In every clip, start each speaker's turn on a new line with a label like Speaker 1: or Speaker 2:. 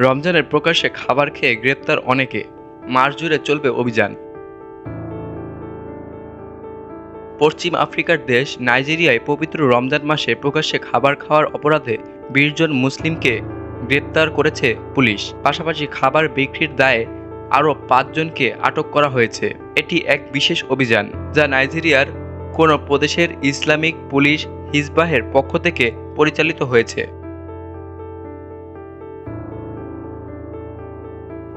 Speaker 1: রমজানের প্রকাশ্যে খাবার খেয়ে গ্রেপ্তার অনেকে। মাস জুড়ে চলবে অভিযান। পশ্চিম আফ্রিকার দেশ নাইজেরিয়ায় পবিত্র রমজান মাসে প্রকাশ্যে খাবার খাওয়ার অপরাধে বিশ জন মুসলিমকে গ্রেপ্তার করেছে পুলিশ। পাশাপাশি খাবার বিক্রির দায়ে আরও পাঁচজনকে আটক করা হয়েছে। এটি এক বিশেষ অভিযান, যা নাইজেরিয়ার কোনো প্রদেশের ইসলামিক পুলিশ হিজবাহের পক্ষ থেকে পরিচালিত হয়েছে।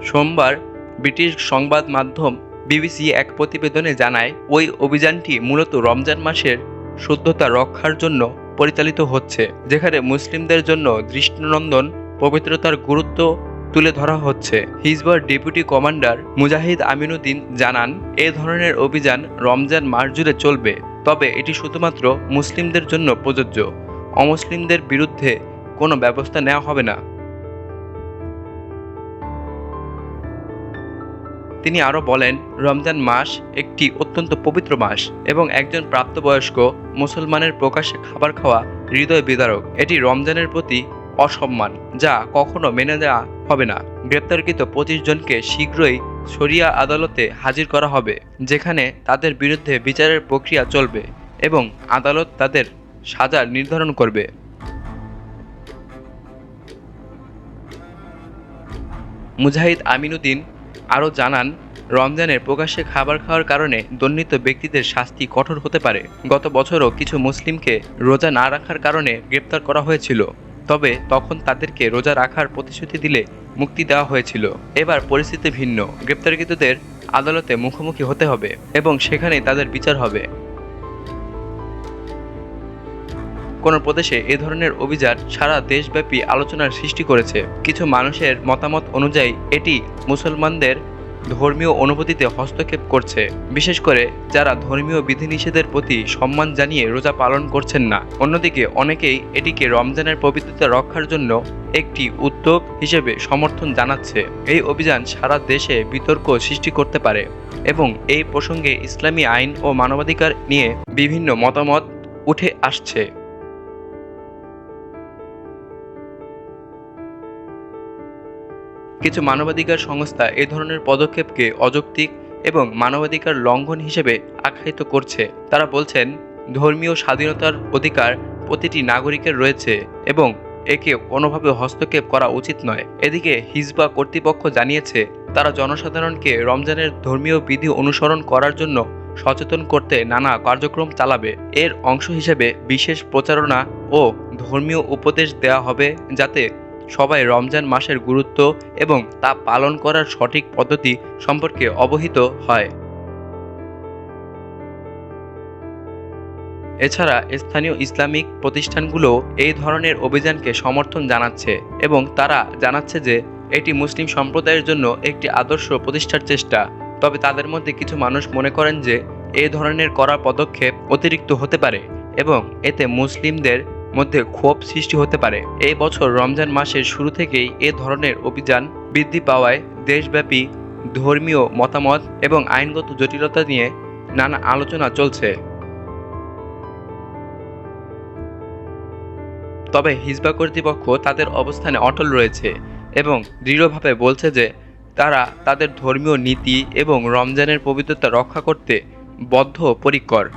Speaker 1: সোমবার ব্রিটিশ সংবাদ মাধ্যম বিবিসি এক প্রতিবেদনে জানায়, ওই অভিযানটি মূলত রমজান মাসের শুদ্ধতা রক্ষার জন্য পরিচালিত হচ্ছে, যেখানে মুসলিমদের জন্য দৃষ্টিনন্দন, পবিত্রতার গুরুত্ব তুলে ধরা হচ্ছে। হিজবার ডেপুটি কমান্ডার মুজাহিদ আমিনুদ্দিন জানান, এ ধরনের অভিযান রমজান মাস জুড়ে চলবে, তবে এটি শুধুমাত্র মুসলিমদের জন্য প্রযোজ্য। অমুসলিমদের বিরুদ্ধে কোনো ব্যবস্থা নেওয়া হবে না। তিনি আরও বলেন, রমজান মাস একটি অত্যন্ত পবিত্র মাস এবং একজন প্রাপ্তবয়স্ক মুসলমানের প্রকাশ্যে খাবার খাওয়া হৃদয় বিদারক। এটি রমজানের প্রতি অসম্মান, যা কখনো মেনে দেওয়া হবে না। গ্রেপ্তারকৃত পঁচিশ জনকে শীঘ্রই শরিয়া আদালতে হাজির করা হবে, যেখানে তাদের বিরুদ্ধে বিচারের প্রক্রিয়া চলবে এবং আদালত তাদের সাজা নির্ধারণ করবে। মুজাহিদ আমিনুদ্দিন আরও জানান, রমজানের প্রকাশ্যে খাবার খাওয়ার কারণে দণ্ডিত ব্যক্তিদের শাস্তি কঠোর হতে পারে। গত বছরও কিছু মুসলিমকে রোজা না রাখার কারণে গ্রেপ্তার করা হয়েছিল। তবে তখন তাদেরকে রোজা রাখার প্রতিশ্রুতি দিলে মুক্তি দেওয়া হয়েছিল। এবার পরিস্থিতি ভিন্ন। গ্রেপ্তারকৃতদের আদালতে মুখোমুখি হতে হবে এবং সেখানেই তাদের বিচার হবে। কোনো প্রদেশে এ ধরনের অভিযান সারা দেশব্যাপী আলোচনার সৃষ্টি করেছে। কিছু মানুষের মতামত অনুযায়ী, এটি মুসলমানদের ধর্মীয় অনুভূতিতে হস্তক্ষেপ করছে। বিশেষ করে যারা ধর্মীয় বিধিনিষেধের প্রতি সম্মান জানিয়ে রোজা পালন করছেন না। অন্যদিকে অনেকেই এটিকে রমজানের পবিত্রতা রক্ষার জন্য একটি উদ্যোগ হিসেবে সমর্থন জানাচ্ছে। এই অভিযান সারা দেশে বিতর্ক সৃষ্টি করতে পারে এবং এই প্রসঙ্গে ইসলামী আইন ও মানবাধিকার নিয়ে বিভিন্ন মতামত উঠে আসছে। কিছু মানবাধিকার সংস্থা এ ধরনের পদক্ষেপকে অযৌক্তিক এবং মানবাধিকার লঙ্ঘন হিসেবে আখ্যায়িত করছে। তারা বলছেন, ধর্মীয় স্বাধীনতার অধিকার প্রতিটি নাগরিকের রয়েছে এবং একে কোনোভাবে হস্তক্ষেপ করা উচিত নয়। এদিকে হিজবা কর্তৃপক্ষ জানিয়েছে, তারা জনসাধারণকে রমজানের ধর্মীয় বিধি অনুসরণ করার জন্য সচেতন করতে নানা কার্যক্রম চালাবে। এর অংশ হিসেবে বিশেষ প্রচারণা ও ধর্মীয় উপদেশ দেওয়া হবে যাতে সবাই রমজান মাসের গুরুত্ব এবং তা পালন করার সঠিক পদ্ধতি সম্পর্কে অবহিত হয়। এছাড়া স্থানীয় ইসলামিক প্রতিষ্ঠানগুলো এই ধরনের অভিযানকে সমর্থন জানাচ্ছে এবং তারা জানাচ্ছে যে এটি মুসলিম সম্প্রদায়ের জন্য একটি আদর্শ প্রতিষ্ঠার চেষ্টা। তবে তাদের মধ্যে কিছু মানুষ মনে করেন যে এই ধরনের করা পদক্ষেপ অতিরিক্ত হতে পারে এবং এতে মুসলিমদের মধ্যে ক্ষোভ সৃষ্টি হতে পারে। এই বছর রমজান মাসের শুরু থেকেই এ ধরনের অভিযান বৃদ্ধি পাওয়ায় দেশব্যাপী ধর্মীয় মতামত এবং আইনগত জটিলতা নিয়ে নানা আলোচনা চলছে। তবে হিজবা কর্তৃপক্ষ তাদের অবস্থানে অটল রয়েছে এবং দৃঢ়ভাবে বলছে যে, তারা তাদের ধর্মীয় নীতি এবং রমজানের পবিত্রতা রক্ষা করতে বদ্ধপরিকর।